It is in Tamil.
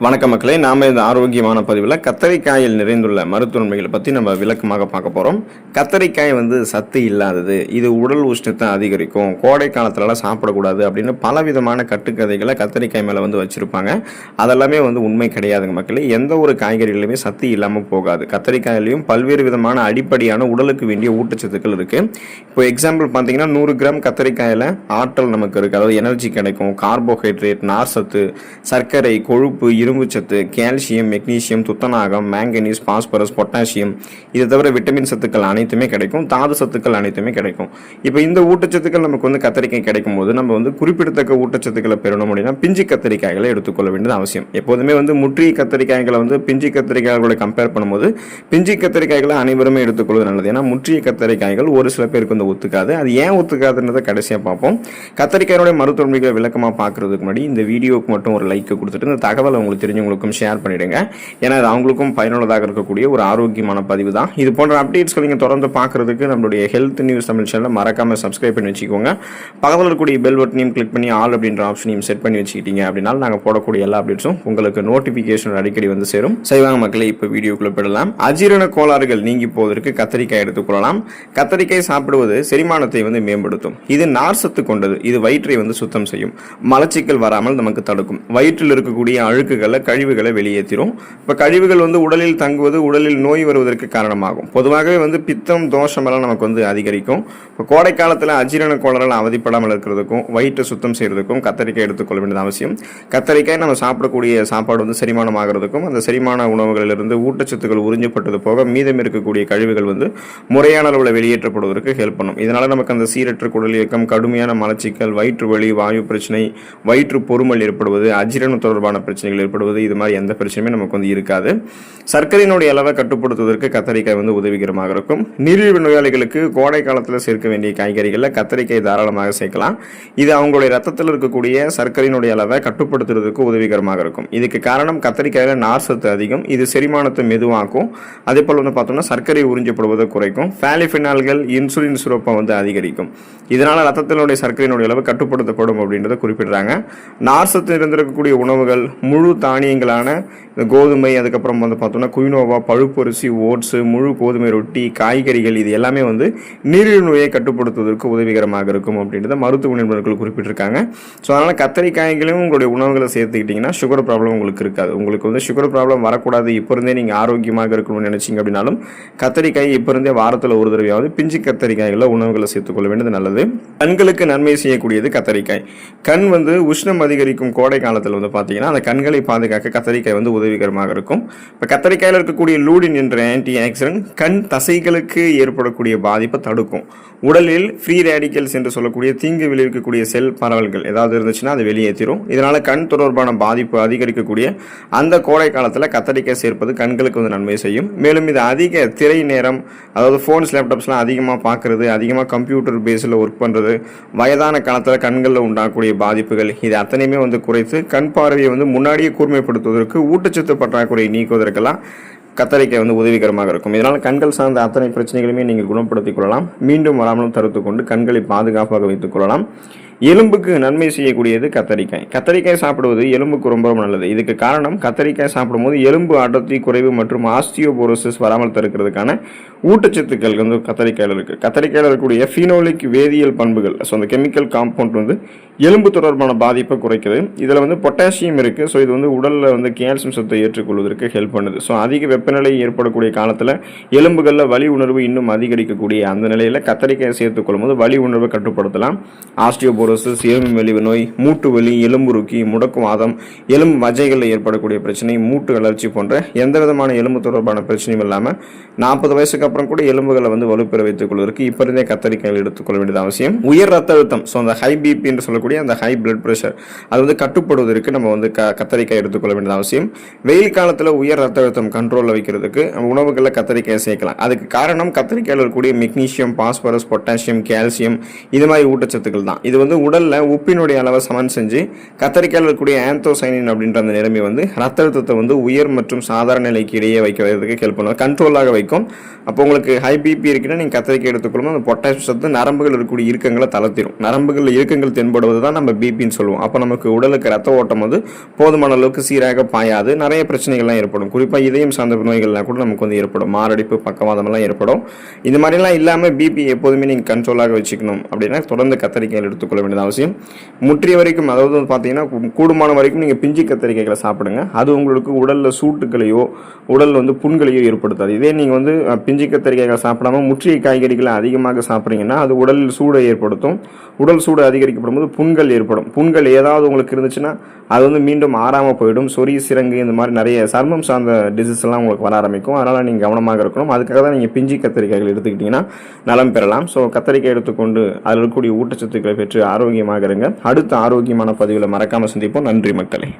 வணக்க மக்களே நாம இந்த ஆரோக்கியமான பதிவில் கத்தரிக்காயில் நிறைந்துள்ள மருத்துவன்மைகளை பற்றி நம்ம விளக்கமாக பார்க்க போகிறோம் கத்தரிக்காய் வந்து சத்து இல்லாதது இது உடல் உஷ்ணத்தை அதிகரிக்கும் கோடை காலத்துலலாம் சாப்பிடக்கூடாது அப்படின்னு பல விதமான கட்டுக்கதைகளை கத்தரிக்காய் மேலே வந்து வச்சுருப்பாங்க. அதெல்லாமே வந்து உண்மை கிடையாதுங்க மக்களே. எந்த ஒரு காய்கறிகளுமே சத்து இல்லாமல் போகாது. கத்தரிக்காயிலையும் பல்வேறு விதமான அடிப்படையான உடலுக்கு வேண்டிய ஊட்டச்சத்துக்கள் இருக்குது இப்போ எக்ஸாம்பிள் பார்த்தீங்கன்னா நூறு கிராம் கத்தரிக்காயில் ஆற்றல் நமக்கு இருக்குது அதாவது எனர்ஜி கிடைக்கும் கார்போஹைட்ரேட் நார் சத்து சர்க்கரை கொழுப்பு இரு இரும்புச்சத்து கால்சியம் மெக்னீசியம் துத்தநாகம் மேங்கனீஸ் பாஸ்பரஸ் பொட்டாசியம். இதை தவிர விட்டமின் சத்துக்கள் அனைத்துமே கிடைக்கும் தாது சத்துக்கள் அனைத்துமே கிடைக்கும். இப்போ இந்த ஊட்டச்சத்துக்கள் நமக்கு வந்து கத்திரிக்காய் கிடைக்கும் போது நம்ம வந்து குறிப்பிடத்தக்க ஊட்டச்சத்துக்களை பெறணும் அப்படின்னா பிஞ்சு கத்திரிக்காய்களை எடுத்துக்கொள்ள வேண்டியது அவசியம். எப்போதுமே வந்து முற்றி கத்திரிக்காய்களை வந்து பிஞ்சு கத்திரிக்காய்களோட கம்பேர் பண்ணும்போது பிஞ்சு கத்திரிக்காய்களை அனைவருமே எடுத்துக்கொள்வது நல்லது. ஏன்னா முற்றிய கத்தரிக்காய்கள் ஒரு சில பேருக்கு வந்து ஒத்துக்காது. அது ஏன் ஒத்துக்காதுன்றதை கடைசியாக பார்ப்போம். கத்திரிக்காயோட மருத்துவமைகளை விளக்கமாக பார்க்கறதுக்கு முன்னாடி இந்த வீடியோவுக்கு மட்டும் ஒரு லைக் கொடுத்துட்டு இந்த தகவலை உங்களுக்கு தெரிஞ்சவங்களுக்கும் ஷேர் பண்ணிவிடுங்க ஏன்னா அது அவங்களுக்கும் பயனுள்ளதாக இருக்கக்கூடிய ஒரு ஆரோக்கியமான பதிவு தான். இது போன்ற அப்டேட்ஸ்கள் நீங்கள் தொடர்ந்து பார்க்குறதுக்கு நம்மளுடைய ஹெல்த் நியூஸ் தமிழ் சேனலை மறக்காமல் சப்ஸ்கிரைப் பண்ணி வச்சுக்கோங்க. பக்கத்தில் இருக்கக்கூடிய பெல் பட்டனையும் கிளிக் பண்ணி ஆல் அப்படின்ற ஆப்ஷனையும் செட் பண்ணி வச்சுக்கிட்டீங்க அப்படின்னா நாங்கள் போடக்கூடிய எல்லா அப்டேட்ஸும் உங்களுக்கு நோட்டிஃபிகேஷன் அடிக்கடி வந்து சேரும். செய்வாங்க மக்களை இப்போ வீடியோக்குள்ளே போயிடலாம். அஜீரண கோளாறுகள் நீங்கி போவதற்கு கத்தரிக்காய் எடுத்துக்கொள்ளலாம் கத்தரிக்காய் சாப்பிடுவது செரிமானத்தை வந்து மேம்படுத்தும். இது நார் சத்து கொண்டது. இது வயிற்றை வந்து சுத்தம் செய்யும். மலச்சிக்கல் வராமல் நமக்கு தடுக்கும். வயிற்றில் இருக்கக்கூடிய அழுக்குகள் கழிவுகளை வெளியேற்றிடும் இப்போ கழிவுகள் வந்து உடலில் தங்குவது உடலில் நோய் வருவதற்கு காரணமாகும். பொதுவாகவே வந்து பித்தம் தோஷம் எல்லாம் நமக்கு வந்து அதிகரிக்கும். இப்போ கோடை காலத்தில் அஜீரண கோளாறுகள் அவதிப்படாமல் இருக்கிறதுக்கும் வயிற்றை சுத்தம் செய்யறதுக்கும் கத்தரிக்காய் எடுத்துக்கொள்ள வேண்டியது அவசியம். கத்தரிக்காய் நம்ம சாப்பிடக்கூடிய சாப்பாடு வந்து செரிமானம் ஆகிறதுக்கும் அந்த செரிமான உணவுகளிலிருந்து ஊட்டச்சத்துக்கள் உறிஞ்சப்பட்டது போக மீதம் இருக்கக்கூடிய கழிவுகள் வந்து முறையான அளவில் வெளியேற்றப்படுவதற்கு ஹெல்ப் பண்ணும். இதனால் நமக்கு அந்த சீரற்ற குடல் இயக்கம் கடுமையான மலச்சிக்கல் வயிற்று வலி வாயு பிரச்சனை வயிற்று பொறுமல் ஏற்படுவது அஜீரணம் தொடர்பான பிரச்சனைகள் ஏற்படும் ஏற்படுவது இது மாதிரி எந்த பிரச்சனையுமே நமக்கு வந்து இருக்காது. சர்க்கரையினுடைய அளவை கட்டுப்படுத்துவதற்கு கத்தரிக்காய் வந்து உதவிகரமாக இருக்கும். நீரிழிவு நோயாளிகளுக்கு கோடை காலத்தில் சேர்க்க வேண்டிய காய்கறிகளில் கத்தரிக்காய் தாராளமாக சேர்க்கலாம். இது அவங்களுடைய ரத்தத்தில் இருக்கக்கூடிய சர்க்கரையினுடைய அளவை கட்டுப்படுத்துறதுக்கு உதவிகரமாக இருக்கும். இதுக்கு காரணம் கத்தரிக்காயில் நார் சத்து அதிகம் இது செரிமானத்தை மெதுவாக்கும். அதே போல் வந்து பார்த்தோம்னா சர்க்கரை உறிஞ்சப்படுவதை குறைக்கும். ஃபேலிஃபினால்கள் இன்சுலின் சுரப்பை வந்து அதிகரிக்கும். இதனால் ரத்தத்தினுடைய சர்க்கரையினுடைய அளவு கட்டுப்படுத்தப்படும் அப்படின்றத குறிப்பிடுறாங்க. நார் சத்து இருந்திருக்கக்கூடிய உணவுகள் முழு தானியங்களான இந்த கோதுமை அதுக்கப்புறம் வந்து பார்த்தோம்னா குயினோவா பழுப்பரிசி ஓட்ஸு முழு கோதுமை ரொட்டி காய்கறிகள் இது எல்லாமே வந்து நீரிழிவு நோயை கட்டுப்படுத்துவதற்கு உதவிகரமாக இருக்கும் அப்படின்றத மருத்துவ நிபுணர்கள் குறிப்பிட்டிருக்காங்க. ஸோ அதனால் கத்திரிக்காய்களையும் உங்களுடைய உணவுகளை சேர்த்துக்கிட்டிங்கன்னா சுகர் ப்ராப்ளம் உங்களுக்கு இருக்காது. உங்களுக்கு வந்து சுகர் ப்ராப்ளம் வரக்கூடாது. இப்போ இருந்தே நீங்கள் ஆரோக்கியமாக இருக்கணும்னு நினச்சிங்க அப்படின்னாலும் கத்திரிக்காய் இப்போ இருந்தே வாரத்தில் ஒரு தடவையாவது பிஞ்சு கத்தரிக்காய்களில் உணவுகளை சேர்த்துக்கொள்ள வேண்டியது நல்லது. கண்களுக்கு நன்மை செய்யக்கூடியது கத்தரிக்காய். கண் வந்து உஷ்ணம் அதிகரிக்கும் கோடை காலத்தில் வந்து பார்த்தீங்கன்னா அந்த கண்களை பாதுகாக்க கத்தரிக்காய் வந்து உதவிகரமாக இருக்கும். இப்போ கத்தரிக்காயில் இருக்கக்கூடிய லூடின் என்ற ஆன்டி ஆக்சிடென்ட் கண் தசைகளுக்கு ஏற்படக்கூடிய பாதிப்பை தடுக்கும். உடலில் ஃப்ரீ ரேடிக்கல்ஸ் என்று சொல்லக்கூடிய தீங்கு விளைவிக்கக்கூடிய செல் பரவல்கள் ஏதாவது இருந்துச்சுன்னா அது வெளியேற்றிடும் இதனால் கண் தொடர்பான பாதிப்பு அதிகரிக்கக்கூடிய அந்த கோடை காலத்தில் கத்தரிக்காய் சேர்ப்பது கண்களுக்கு வந்து நன்மை செய்யும். மேலும் இது அதிக திரை நேரம் அதாவது ஃபோன்ஸ் லேப்டாப்ஸ்லாம் அதிகமாக பார்க்குறது அதிகமாக கம்ப்யூட்டர் பேஸில் ஒர்க் பண்ணுறது வயதான காலத்தில் கண்களில் உண்டாகக்கூடிய பாதிப்புகள் இது அத்தனையுமே வந்து குறைத்து கண் பார்வையை வந்து முன்னாடியே கூர்மைப்படுத்துவதற்கு ஊட்டச்சத்து பற்றாக்குறையை நீக்குவதற்கெல்லாம் கத்தரிக்காய் வந்து உதவிகரமாக இருக்கும். இதனால் கண்கள் சார்ந்த அத்தனை பிரச்சனைகளுமே நீங்கள் குணப்படுத்திக் கொள்ளலாம். மீண்டும் வராமலும் தடுத்து கொண்டு கண்களை பாதுகாப்பாக வைத்துக் கொள்ளலாம். எலும்புக்கு நன்மை செய்யக்கூடியது கத்தரிக்காய். கத்தரிக்காய் சாப்பிடுவது எலும்புக்கு ரொம்ப ரொம்ப நல்லது. இதுக்கு காரணம் கத்தரிக்காய் சாப்பிடும்போது எலும்பு அடர்த்தி குறைவு மற்றும் ஆஸ்டியோபோரோசிஸ் வராமல் தடுக்கிறதுக்கான ஊட்டச்சத்துக்கள் வந்து கத்தரிக்காயில் இருக்குது கத்தரிக்காயில் இருக்கக்கூடிய ஃபீனோலிக் வேதியியல் பண்புகள் ஸோ அந்த கெமிக்கல் காம்பவுண்ட் வந்து எலும்பு தொடர்பான பாதிப்பை குறைக்குது. இதில் வந்து பொட்டாசியம் இருக்குது ஸோ இது வந்து உடலில் வந்து கேல்சியம் சத்தை ஏற்றுக்கொள்வதற்கு ஹெல்ப் பண்ணுது. ஸோ அதிக வெப்பநிலை ஏற்படக்கூடிய காலத்தில் எலும்புகளில் வலி உணர்வு இன்னும் அதிகரிக்கக்கூடிய அந்த நிலையில் கத்தரிக்காயை சேர்த்துக்கொள்ளும் போது வலி உணர்வை கட்டுப்படுத்தலாம். ஆஸ்டியோபோரோசிஸ் எலும்பு மெலிவு நோய் மூட்டு வலி எலும்புருக்கி முடக்குவாதம் எலும்பு மஜைகளில் ஏற்படக்கூடிய பிரச்சனை மூட்டு வளர்ச்சி போன்ற எந்த விதமான எலும்பு தொடர்பான பிரச்சனையும் இல்லாமல் நாற்பது வயசுக்கு அப்புறம் கூட எலும்புகளை வந்து வலுப்பெற வைத்துக் கொள்வதற்கு இப்போ இருந்தே கத்தரிக்காய்கள் எடுத்துக்கொள்ள வேண்டியது அவசியம். உயர் ரத்த அழுத்தம் ஸோ அந்த ஹை பிபி என்று சொல்லக்கூடிய அந்த ஹை பிளட் ப்ரெஷர் அது வந்து கட்டுப்படுவதற்கு நம்ம வந்து க கத்தரிக்காய் எடுத்துக்கொள்ள வேண்டியது அவசியம். வெயில் காலத்தில் உயர் ரத்த அழுத்தம் கண்ட்ரோலில் வைக்கிறதுக்கு உணவுகளில் கத்தரிக்காய் சேர்க்கலாம். அதுக்கு காரணம் கத்தரிக்காயில் இருக்கக்கூடிய மெக்னீஷியம் பாஸ்பரஸ் பொட்டாசியம் கால்சியம் இது மாதிரி ஊட்டச்சத்துக்கள் தான். இது வந்து உடலில் உப்பினுடைய அளவை சமன் செஞ்சு கத்தரிக்காயில் இருக்கக்கூடிய ஆந்தோசைனின் அப்படின்ற அந்த நிலைமை வந்து ரத்த அழுத்தத்தை வந்து உயர் மற்றும் சாதாரண நிலைக்கு இடையே வைக்கிறதுக்கு ஹெல்ப் பண்ணும். கண்ட்ரோலாக வைக்கும். அப்போ உங்களுக்கு ஹை பிபி இருக்குன்னா நீங்கள் கத்தரிக்காய் எடுத்துக்கொள்ளும் அந்த பொட்டாசியம் சத்து நரம்புகள் இருக்கக்கூடிய இருக்கங்களை தளர்த்திடும். நரம்புகள் இறுக்கங்கள் தென்படுவது தான் நம்ம பிபின்னு சொல்லுவோம். அப்போ நமக்கு உடலுக்கு ரத்த ஓட்டம் வந்து போதுமான அளவுக்கு சீராக பாயாது. நிறைய பிரச்சனைகள்லாம் ஏற்படும். குறிப்பாக இதயம் சார்ந்த நோய்கள்லாம் கூட நமக்கு வந்து ஏற்படும். மாரடைப்பு பக்கவாதமெல்லாம் ஏற்படும். இந்த மாதிரிலாம் இல்லாமல் பிபி எப்போதுமே நீங்கள் கண்ட்ரோலாக வச்சுக்கணும் அப்படின்னா தொடர்ந்து கத்தரிக்காய்கள் எடுத்துக்கொள்ள வேண்டியது அவசியம். முற்றிய வரைக்கும் அதாவது வந்து பார்த்தீங்கன்னா கூடுமான வரைக்கும் நீங்கள் பிஞ்சு கத்திரிக்கைகளை சாப்பிடுங்க. அது உங்களுக்கு உடலில் சூட்டுகளையோ உடல் வந்து புண்களையோ ஏற்படுத்தாது. இதே நீங்கள் வந்து பிஞ்சு கத்தரிக்காய்களை சாப்பிடாம முற்றிய காய்கறிகளை அதிகமாக சாப்பிட்றீங்கன்னா அது உடலில் சூடை ஏற்படுத்தும். உடல் சூடு அதிகரிக்கப்படும் போது புண்கள் ஏற்படும். புண்கள் ஏதாவது உங்களுக்கு இருந்துச்சுன்னா அது வந்து மீண்டும் ஆறாமல் போயிடும். சொறி சிரங்கு இந்த மாதிரி நிறைய சர்மம் சார்ந்த டிசீஸ் எல்லாம் உங்களுக்கு வர ஆரம்பிக்கும். அதனால் நீங்கள் கவனமாக இருக்கணும். அதுக்காக தான் நீங்கள் பிஞ்சி கத்திரிக்காய்கள் எடுத்துக்கிட்டிங்கன்னா நலம் பெறலாம். ஸோ கத்திரிக்காய் எடுத்துக்கொண்டு அதில் இருக்கக்கூடிய ஊட்டச்சத்துக்களை பெற்று ஆரோக்கியமாக இருங்க அடுத்த ஆரோக்கியமான பதிவில் மறக்காமல் சந்திப்போம். நன்றி மக்களே.